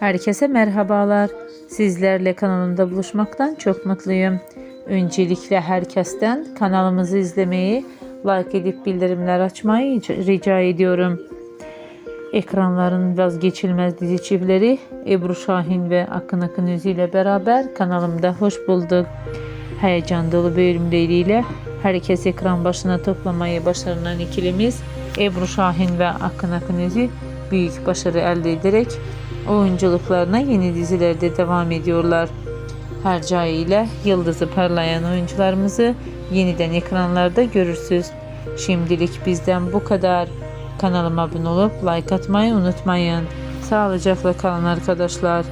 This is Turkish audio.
Herkese merhabalar. Sizlerle kanalımda buluşmaktan çok mutluyum. Öncelikle herkesten kanalımızı izlemeyi, like edip bildirimler açmayı rica ediyorum. Ekranların vazgeçilmez dizi çiftleri Ebru Şahin ve Akın Akın Üzü ile beraber kanalımda hoş bulduk. Heyecan dolu bölümleriyle herkes ekran başına toplamayı başaran ikilimiz Ebru Şahin ve Akın Akın Üzü büyük başarı elde ederek oyunculuklarına yeni dizilerde devam ediyorlar. Hercai ile yıldızı parlayan oyuncularımızı yeniden ekranlarda görürsüz. Şimdilik bizden bu kadar. Kanalıma abone olup like atmayı unutmayın. Sağlıcakla kalın arkadaşlar.